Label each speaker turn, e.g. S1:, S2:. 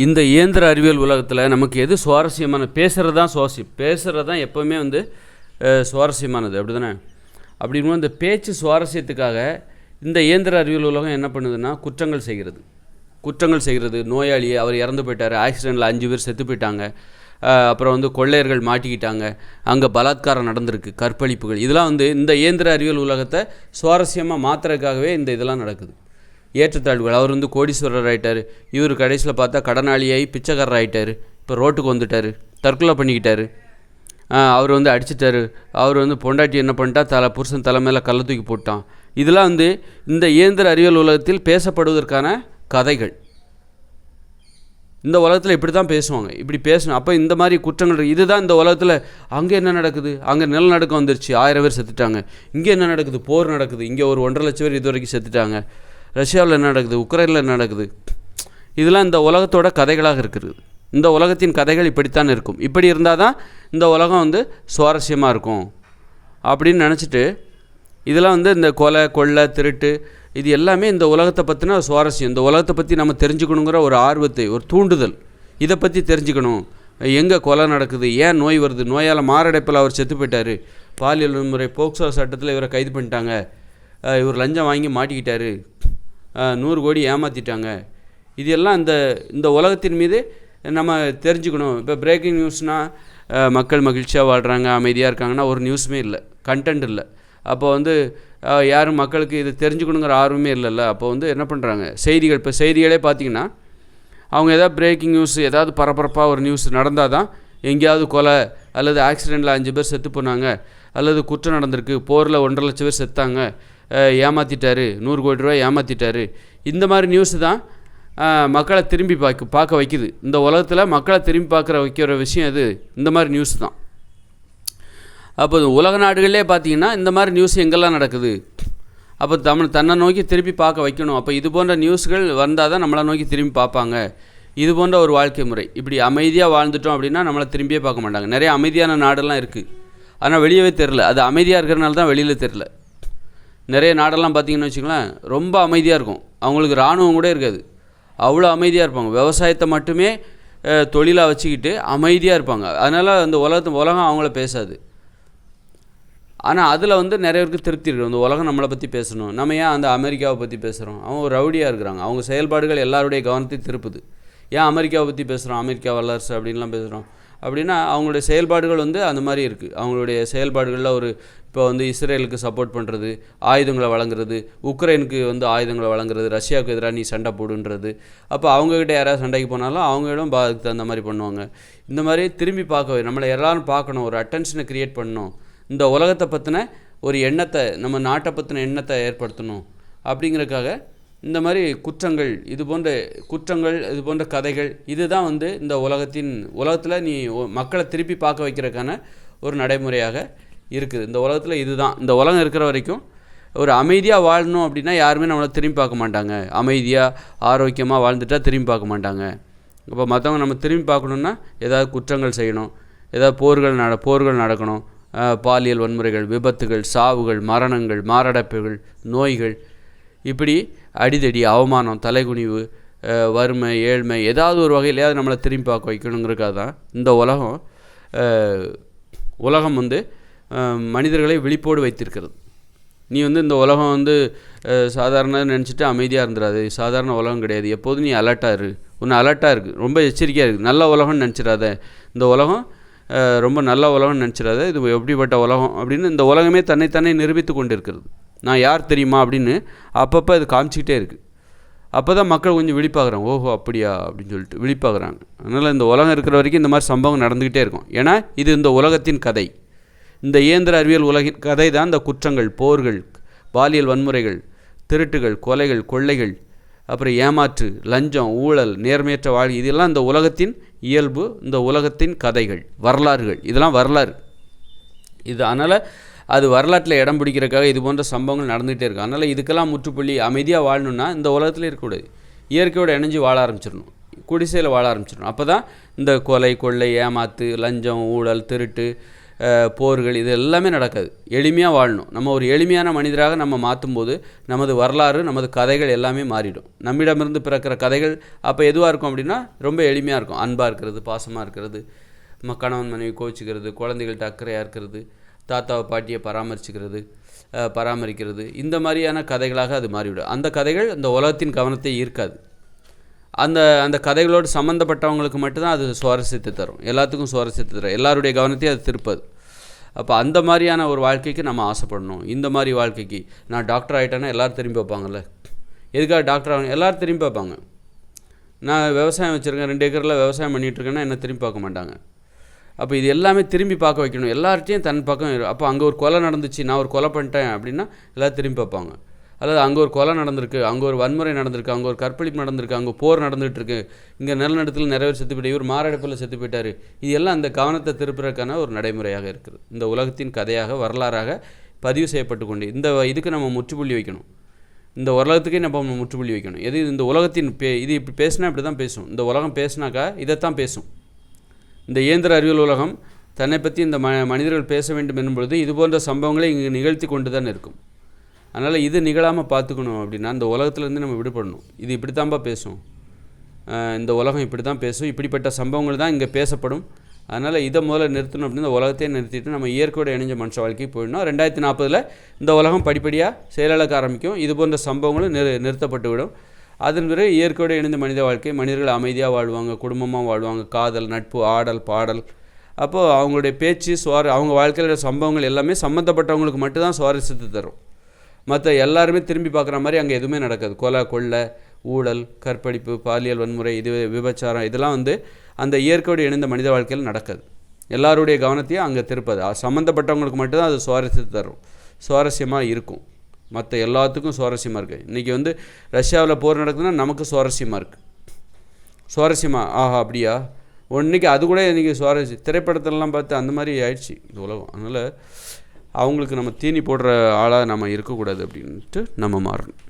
S1: இந்த இயந்திர அறிவியல் உலகத்தில் நமக்கு எது சுவாரஸ்யமான பேசுகிறது தான் சுவாரஸ்யம். பேசுகிறது தான் எப்போவுமே வந்து சுவாரஸ்யமானது. அப்படி தானே அப்படிங்கும்போது இந்த பேச்சு சுவாரஸ்யத்துக்காக இந்த இயந்திர அறிவியல் உலகம் என்ன பண்ணுதுன்னா குற்றங்கள் செய்கிறது. குற்றங்கள் செய்கிறது. நோயாளி அவர் இறந்து போயிட்டார். ஆக்சிடெண்ட்டில் அஞ்சு பேர் செத்து போயிட்டாங்க. அப்புறம் வந்து கொள்ளையர்கள் மாட்டிக்கிட்டாங்க. அங்கே பலாத்காரம் நடந்திருக்கு. கற்பழிப்புகள். இதெல்லாம் வந்து இந்த இயந்திர அறிவியல் உலகத்தை சுவாரஸ்யமாக மாற்றுறதுக்காகவே இந்த இதெல்லாம் நடக்குது. ஏற்றத்தாழ்வுகள். அவர் வந்து கோடீஸ்வரர் ஆகிட்டார் இவர் கடைசியில் பார்த்தா கடனாளியாகி பிச்சைக்காரர் ஆகிட்டார் இப்போ ரோட்டுக்கு வந்துட்டார். தற்கொலை பண்ணிக்கிட்டாரு. அவர் வந்து அடிச்சிட்டாரு. அவர் வந்து பொண்டாட்டி என்ன பண்ணிட்டா தலை புருஷன் தலை மேலே தூக்கி போட்டான். இதெல்லாம் வந்து இந்த இயந்திர அறிவியல் உலகத்தில் பேசப்படுவதற்கான கதைகள். இந்த உலகத்தில் இப்படி தான் பேசுவாங்க. இப்படி பேசணும். அப்போ இந்த மாதிரி குற்றங்கள் இருக்கு. இதுதான் இந்த உலகத்தில் அங்கே என்ன நடக்குது? அங்கே நிலநடுக்கம் வந்துருச்சு. ஆயிரம் பேர் செத்துட்டாங்க. இங்கே என்ன நடக்குது? போர் நடக்குது. இங்கே ஒரு ஒன்றரை லட்சம் பேர் இது வரைக்கும் செத்துட்டாங்க. ரஷ்யாவில் என்ன நடக்குது? உக்ரைனில் என்ன நடக்குது? இதெல்லாம் இந்த உலகத்தோட கதைகளாக இருக்குது இந்த உலகத்தின் கதைகள் இப்படித்தான் இருக்கும். இப்படி இருந்தால் தான் இந்த உலகம் வந்து சுவாரஸ்யமாக இருக்கும். அப்படின்னு நினச்சிட்டு இதெல்லாம் வந்து இந்த கொலை கொள்ளை திருட்டு இது எல்லாமே இந்த உலகத்தை பற்றின சுவாரஸ்யம். இந்த உலகத்தை பற்றி நம்ம தெரிஞ்சுக்கணுங்கிற ஒரு ஆர்வத்தை ஒரு தூண்டுதல். இதை பற்றி தெரிஞ்சுக்கணும். எங்கே கொலை நடக்குது? ஏன் நோய் வருது? நோயால் மாரடைப்பில் அவர் செத்து போயிட்டார். பாலியல் வன்முறை போக்சோ சட்டத்தில் இவரை கைது பண்ணிட்டாங்க. இவர் லஞ்சம் வாங்கி மாட்டிக்கிட்டாரு. நூறு கோடி ஏமாற்றிட்டாங்க இது எல்லாம் இந்த இந்த உலகத்தின் மீது நம்ம தெரிஞ்சுக்கணும். இப்போ பிரேக்கிங் நியூஸ்னால் மக்கள் மகிழ்ச்சியாக வாழ்கிறாங்க அமைதியாக இருக்காங்கன்னா ஒரு நியூஸுமே இல்லை. கண்டென்ட் இல்லை. அப்போ வந்து யாரும் மக்களுக்கு இது தெரிஞ்சுக்கணுங்கிற ஆர்வமே இல்லைல்ல. அப்போ வந்து என்ன பண்ணுறாங்க செய்திகள் இப்போ செய்திகளே பார்த்தீங்கன்னா அவங்க ஏதாவது பிரேக்கிங் நியூஸ் ஏதாவது பரபரப்பாக ஒரு நியூஸ் நடந்தால் தான் எங்கேயாவது கொலை அல்லது ஆக்சிடெண்ட்டில் அஞ்சு பேர் செத்து போனாங்க அல்லது குற்றம் நடந்திருக்கு போரில் ஒன்றரை லட்சம் பேர் செத்தாங்க ஏமாற்றிட்டார் நூறு கோடி ரூபாய் ஏமாற்றிட்டாரு இந்த மாதிரி நியூஸ் தான் மக்களை திரும்பி பார்க்க பார்க்க வைக்குது. இந்த உலகத்தில் மக்களை திரும்பி பார்க்குற வைக்கிற விஷயம் இது இந்த மாதிரி நியூஸ் தான். அப்போ உலக நாடுகளிலே பார்த்தீங்கன்னா இந்த மாதிரி நியூஸ் எங்கெல்லாம் நடக்குது? அப்போ தமிழ் தன்னை நோக்கி திருப்பி பார்க்க வைக்கணும். அப்போ இது போன்ற நியூஸ்கள் வந்தால் தான் நம்மளை நோக்கி திரும்பி பார்ப்பாங்க. இது போன்ற ஒரு வாழ்க்கை முறை. இப்படி அமைதியாக வாழ்ந்துட்டோம் அப்படின்னா நம்மளை திரும்பியே பார்க்க மாட்டாங்க. நிறைய அமைதியான நாடெல்லாம் இருக்குது ஆனால் வெளியவே தெரில அது அமைதியாக இருக்கிறனால தான் வெளியில் தெரில நிறைய நாடெல்லாம் பார்த்தீங்கன்னு வச்சுங்களேன் ரொம்ப அமைதியாக இருக்கும். அவங்களுக்கு இராணுவம் கூட இருக்காது. அவ்வளோ அமைதியாக இருப்பாங்க. விவசாயத்தை மட்டுமே தொழிலாக வச்சுக்கிட்டு அமைதியாக இருப்பாங்க. அதனால் அந்த உலகத்து உலகம் அவங்கள பேசாது. ஆனால் அதில் வந்து நிறைய பேருக்கு திருப்தி இருக்குது அந்த உலகம் நம்மளை பற்றி பேசணும். நம்ம ஏன் அந்த அமெரிக்காவை பற்றி பேசுகிறோம் அவங்க ஒரு ரவுடியாக இருக்கிறாங்க. அவங்க செயல்பாடுகள் எல்லாருடைய கவனத்தையும் திருப்புது. ஏன் அமெரிக்காவை பற்றி பேசுகிறோம் அமெரிக்கா வல்லரசு அப்படின்லாம் பேசுகிறோம் அப்படின்னா அவங்களுடைய செயல்பாடுகள் வந்து அந்த மாதிரி இருக்குது அவங்களுடைய செயல்பாடுகளில் ஒரு இப்போ வந்து இஸ்ரேலுக்கு சப்போர்ட் பண்ணுறது ஆயுதங்களை வழங்குறது உக்ரைனுக்கு வந்து ஆயுதங்களை வழங்குறது ரஷ்யாவுக்கு எதிராக நீ சண்டை போடுன்றது. அப்போ அவங்கக்கிட்ட யாராவது சண்டைக்கு போனாலும் அவங்களும் அதுக்கு தகுந்த மாதிரி பண்ணுவாங்க. இந்த மாதிரி திரும்பி பார்க்க நம்மளை எல்லாரும் பார்க்கணும் ஒரு அட்டென்ஷனை க்ரியேட் பண்ணணும். இந்த உலகத்தை பற்றின ஒரு எண்ணத்தை நம்ம நாட்டை பற்றின எண்ணத்தை ஏற்படுத்தணும். அப்படிங்கிறக்காக இந்த மாதிரி குற்றங்கள் இது போன்ற குற்றங்கள் இது போன்ற கதைகள் இதுதான் வந்து இந்த உலகத்தின் உலகத்தில் நீ மக்களை திருப்பி பார்க்க வைக்கிறதுக்கான ஒரு நடைமுறையாக இருக்குது. இந்த உலகத்தில் இதுதான். இந்த உலகம் இருக்கிற வரைக்கும் ஒரு அமைதியாக வாழணும் அப்படின்னா யாருமே நம்மளை திரும்பி பார்க்க மாட்டாங்க. அமைதியாக ஆரோக்கியமாக வாழ்ந்துட்டா திரும்பி பார்க்க மாட்டாங்க. இப்போ மற்றவங்க நம்ம திரும்பி பார்க்கணுன்னா ஏதாவது குற்றங்கள் செய்யணும். ஏதாவது போர்கள் நட போர்கள் நடக்கணும். பாலியல் வன்முறைகள் விபத்துகள் சாவுகள் மரணங்கள் மாரடைப்புகள் நோய்கள் இப்படி அடிதடி அவமானம் தலைகுனிவு வறுமை ஏழ்மை ஏதாவது ஒரு வகையிலையாவது நம்மளை திரும்பி பார்க்க வைக்கணுங்கிறதுக்காக தான் இந்த உலகம் உலகம் வந்து மனிதர்களை விழிப்போடு வைத்திருக்கிறது. நீ வந்து இந்த உலகம் வந்து சாதாரண நினச்சிட்டு அமைதியாக இருந்துடாது சாதாரண உலகம் கிடையாது. எப்போதும் நீ அலர்ட்டாக இரு. ஒன்று அலர்ட்டாக இருக்குது ரொம்ப எச்சரிக்கையாக இருக்குது நல்ல உலகம்னு நினச்சிடாத இந்த உலகம் ரொம்ப நல்ல உலகம்னு நினச்சிடாத இது எப்படிப்பட்ட உலகம்? அப்படின்னு இந்த உலகமே தன்னைத்தானே நிரூபித்து கொண்டு இருக்கிறது நான் யார் தெரியுமா அப்படின்னு அப்பப்போ இது காமிச்சிக்கிட்டே இருக்குது அப்போ தான் மக்கள் கொஞ்சம் விழிப்பாகிறாங்க. ஓஹோ அப்படியா? அப்படின்னு சொல்லிட்டு விழிப்பாகிறாங்க. அதனால் இந்த உலகம் இருக்கிற வரைக்கும் இந்த மாதிரி சம்பவம் நடந்துக்கிட்டே இருக்கும். ஏன்னா இது இந்த உலகத்தின் கதை. இந்த இயந்திர அறிவியல் உலகின் கதை தான் இந்த குற்றங்கள் போர்கள் பாலியல் வன்முறைகள் திருட்டுகள் கொலைகள் கொள்ளைகள் அப்புறம் ஏமாற்று லஞ்சம் ஊழல் நேர்மையற்ற வாழ்க்கை இதெல்லாம் இந்த உலகத்தின் இயல்பு இந்த உலகத்தின் கதைகள் வரலாறுகள். இதெல்லாம் வரலாறு. இது அதனால் அது வரலாற்றில் இடம் பிடிக்கிறதுக்காக இது போன்ற சம்பவங்கள் நடந்துகிட்டே இருக்கும் அதனால் இதுக்கெல்லாம் முற்றுப்புள்ளி அமைதியாக வாழணும்னா இந்த உலகத்தில் இருக்கக்கூடாது. இயற்கையோடு இணைஞ்சு வாழ ஆரம்பிச்சிடணும். குடிசையில் வாழ ஆரம்பிச்சிடணும். அப்போ தான் இந்த கொலை கொள்ளை ஏமாத்து லஞ்சம் ஊழல் திருட்டு போர்கள் இது எல்லாமே நடக்காது. எளிமையாக வாழணும். நம்ம ஒரு எளிமையான மனிதராக நம்ம மாற்றும்போது நமது வரலாறு நமது கதைகள் எல்லாமே மாறிடும். நம்மிடமிருந்து பிறக்கிற கதைகள் அப்போ எதுவாக இருக்கும் அப்படின்னா ரொம்ப எளிமையாக இருக்கும். அன்பாக இருக்கிறது பாசமாக இருக்கிறது ம கணவன் மனைவி கோச்சிக்கிறது குழந்தைகள்கிட்ட அக்கறையாக இருக்கிறது தாத்தாவை பாட்டியை பராமரிச்சுக்கிறது பராமரிக்கிறது இந்த மாதிரியான கதைகளாக அது மாறிவிடும். அந்த கதைகள் அந்த உலகத்தின் கவனத்தை ஈர்க்காது. அந்த அந்த கதைகளோடு சம்மந்தப்பட்டவங்களுக்கு மட்டும்தான் அது சுவாரஸ்யத்தை தரும். எல்லாத்துக்கும் சுவாரஸ்யத்தை தரும். எல்லாருடைய கவனத்தையும் அது திருப்பது. அப்போ அந்த மாதிரியான ஒரு வாழ்க்கைக்கு நம்ம ஆசைப்படணும். இந்த மாதிரி வாழ்க்கைக்கு. நான் டாக்டர் ஆகிட்டேன்னா எல்லோரும் திரும்பி வைப்பாங்கல்ல எதுக்காக டாக்டர் ஆகணும்? எல்லோரும் திரும்பி பார்ப்பாங்க. நான் விவசாயம் வச்சுருக்கேன். ரெண்டு ஏக்கரில் விவசாயம் பண்ணிகிட்ருக்கேன்னா என்ன திரும்பி பார்க்க மாட்டாங்க. அப்போ இது எல்லாமே திரும்பி பார்க்க வைக்கணும். எல்லார்ட்டையும் தன் பக்கம் அப்போ அங்கே ஒரு கொலை நடந்துச்சு நான் ஒரு கொலை பண்ணிட்டேன் அப்படின்னா எல்லோரும் திரும்பி பார்ப்பாங்க. அல்லது அங்கே ஒரு கொலை நடந்திருக்கு அங்கே ஒரு வன்முறை நடந்திருக்கு அங்கே ஒரு கற்பழிப்பு நடந்திருக்கு அங்கே போர் நடந்துகிட்ருக்கு இங்கே நிலநடுத்தில் நிறைய பேர் செத்து போயிட்டு இவர் மாரடைப்பில் செத்து போயிட்டார். இது எல்லாம் அந்த கவனத்தை திருப்புறதுக்கான ஒரு நடைமுறையாக இருக்குது. இந்த உலகத்தின் கதையாக வரலாறாக பதிவு செய்யப்பட்டு கொண்டு இந்த இதுக்கு நம்ம முற்றுப்புள்ளி வைக்கணும். இந்த உலகத்துக்கே நம்ம முற்றுப்புள்ளி வைக்கணும். எது இந்த உலகத்தின் பே இது இப்படி பேசினா இப்படி தான் பேசும். இந்த உலகம் பேசினாக்கா இதைத்தான் பேசும். இந்த இயந்திர அறிவியல் உலகம் தன்னை பற்றி இந்த ம மனிதர்கள் பேச வேண்டும் என்பொழுது இது போன்ற சம்பவங்களை இங்கே நிகழ்த்தி கொண்டு தான் இருக்கும். அதனால் இது நிகழாமல் பார்த்துக்கணும் அப்படின்னா இந்த உலகத்துலேருந்து நம்ம விடுபடணும். இது இப்படி தான்ப்பா பேசும் இந்த உலகம் இப்படி தான் பேசும். இப்படிப்பட்ட சம்பவங்கள் தான் இங்கே பேசப்படும். அதனால் இதை முதல்ல நிறுத்தணும் அப்படின்னு இந்த உலகத்தையே நிறுத்திட்டு நம்ம இயற்கையோட இணைஞ்ச மனுஷ வாழ்க்கைக்கு போயிடணும். ரெண்டாயிரத்தி நாற்பதில் இந்த உலகம் படிப்படியாக செயலிழக்க ஆரம்பிக்கும். இது போன்ற சம்பவங்களும் நிறு நிறுத்தப்பட்டு விடும் அதன் பிறகு இயற்கையோடு இணைந்த மனித வாழ்க்கை மனிதர்கள் அமைதியாக வாழ்வாங்க குடும்பமாக வாழ்வாங்க காதல் நட்பு ஆடல் பாடல். அப்போது அவங்களுடைய பேச்சு சுவார அவங்க வாழ்க்கையில் சம்பவங்கள் எல்லாமே சம்மந்தப்பட்டவங்களுக்கு மட்டும்தான் சுவாரஸ்யத்தை தரும். மற்ற எல்லாருமே திரும்பி பார்க்குற மாதிரி அங்கே எதுவுமே நடக்காது. கொலை கொள்ளை ஊழல் கற்பழிப்பு பாலியல் வன்முறை இது விபச்சாரம் இதெல்லாம் வந்து அந்த இயற்கையோடு இணைந்த மனித வாழ்க்கையில் நடக்காது. எல்லாருடைய கவனத்தையும் அங்கே திருப்பது. சம்மந்தப்பட்டவங்களுக்கு மட்டும்தான் அது சுவாரஸ்யத்தை தரும். சுவாரஸ்யமாக இருக்கும். மற்ற எல்லாத்துக்கும் சுவாரஸ்யமாக இருக்குது இன்றைக்கி வந்து ரஷ்யாவில் போர் நடக்குதுன்னா நமக்கு சுவாரஸ்யமாக இருக்குது சுவாரஸ்யமாக ஆஹா அப்படியா? இன்றைக்கி அது கூட இன்றைக்கி சுவாரஸ்யம் திரைப்படத்திலலாம் பார்த்து அந்த மாதிரி ஆயிடுச்சு இந்த உலகம். அதனால் அவங்களுக்கு நம்ம தீனி போடுற ஆளாக நம்ம இருக்கக்கூடாது அப்படின்ட்டு நம்ம மாறணும்.